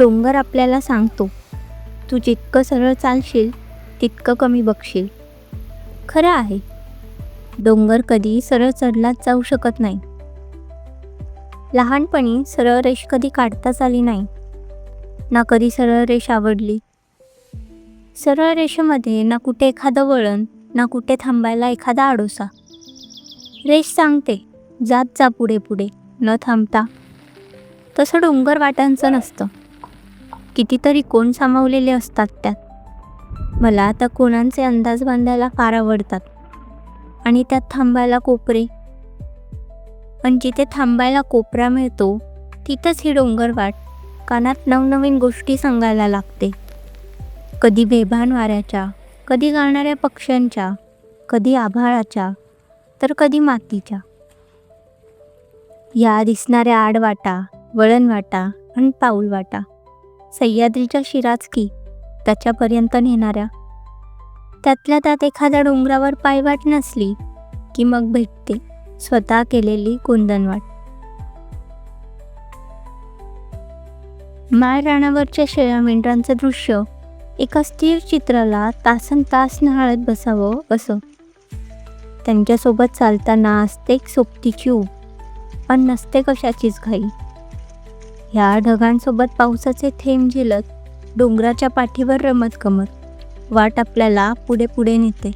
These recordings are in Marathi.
डोंगर आपल्याला सांगतो. तू जितकं सरळ चालशील तितकं कमी बघशील. खरं आहे डोंगर कधी सरळ चढलाच जाऊ शकत नाही. लहानपणी सरळ रेष कधी काढताच आली नाही. ना कधी सरळ रेष आवडली. सरळ रेषेमध्ये ना कुठे एखादं वळण ना कुठे थांबायला एखादा आडोसा. रेष सांगते जात जा पुढे पुढे न थांबता. तसं डोंगर वाटांचं नसतं. कितीतरी कोण सामावलेले असतात त्यात. मला आता कोणांचे अंदाज बांधायला फार आवडतात. आणि त्यात थांबायला कोपरे. पण जिथे थांबायला कोपरा मिळतो तिथंच ही डोंगरवाट कानात नवनवीन गोष्टी सांगायला लागते. कधी बेभान वाऱ्याच्या कधी गाणाऱ्या पक्ष्यांच्या कधी आभाळाच्या तर कधी मातीच्या. या दिसणाऱ्या आडवाटा वळणवाटा आणि पाऊलवाटा. सह्याद्रीच्या शिराच की त्याच्यापर्यंत नेणाऱ्या. त्यातल्या त्यात एखाद्या डोंगरावर पायवाट नसली की मग भेटते स्वतः केलेली कुंदनवाट. माळ राणावरच्या शेळ्या मेंढरांचं दृश्य एका स्थिर चित्राला तासन तास निहाळत बसावं असं. त्यांच्यासोबत चालताना असते एक सोबतीची ऊब पण नसते कशाचीच घाई. ह्या ढगांसोबत पावसाचे थेंब झिलत डोंगराच्या पाठीवर रमत गमत वाट आपल्याला पुढे पुढे नेते.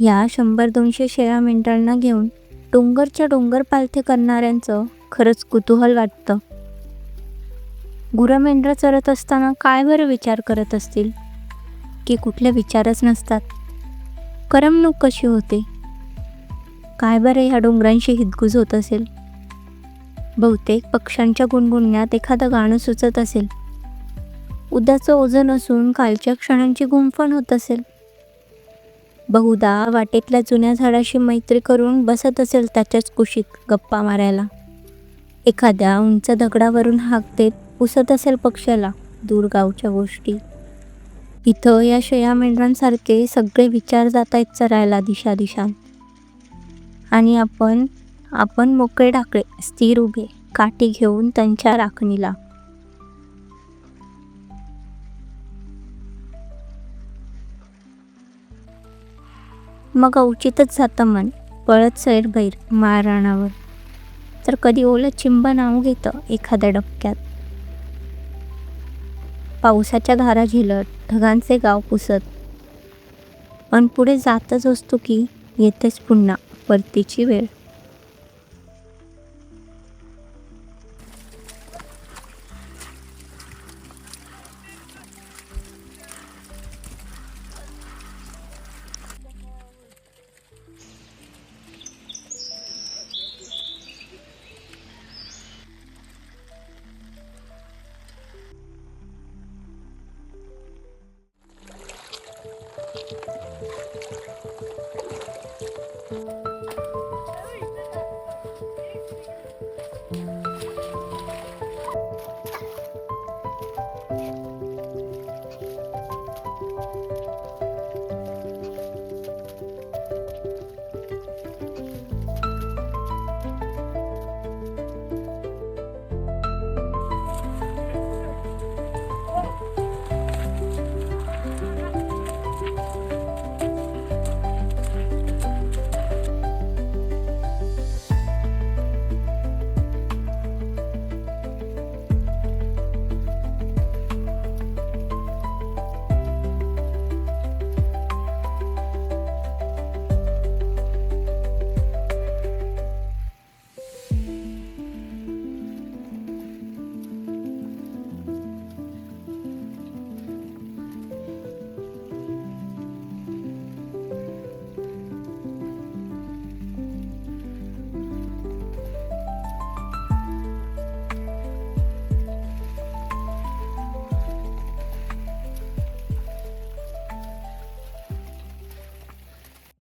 या शंभर दोनशे शेळ्या मेंढरांना घेऊन डोंगरच्या डोंगर पालथे करणाऱ्यांचं खरंच कुतूहल वाटतं. गुरं मेंढरं चरत असताना काय बरं विचार करत असतील? की कुठले विचारच नसतात. करमणूक कशी होते? काय बरं ह्या डोंगरांशी हितगुज होत असेल? बहुतेक पक्ष्यांच्या गुणगुणण्यात एखादं गाणं सुचत असेल. उद्याचं ओझन असून कालच्या क्षणांची गुंफण होत असेल. बहुधा वाटेतल्या जुन्या झाडाशी मैत्री करून बसत असेल त्याच्याच कुशीत गप्पा मारायला. एखाद्या उंच दगडावरून हाक देत पुसत असेल पक्ष्याला दूर गावच्या गोष्टी. इथं या शेया मेंढरांसारखे सगळे विचार जात आहेत चरायला दिशा दिशा. आणि आपण आपण मोकळे डाकळे स्थिर उभे काठी घेऊन त्यांच्या राखणीला. मग अवचितच जातं मन पळत सैर बैर माळरानावर तर कधी ओलं चिंब नाव घेतं एखाद्या डबक्यात. पावसाच्या धारा झिलत ढगांचे गाव पुसत. पण पुढे जातच असतो की येतेच पुन्हा परतीची वेळ. Thank you.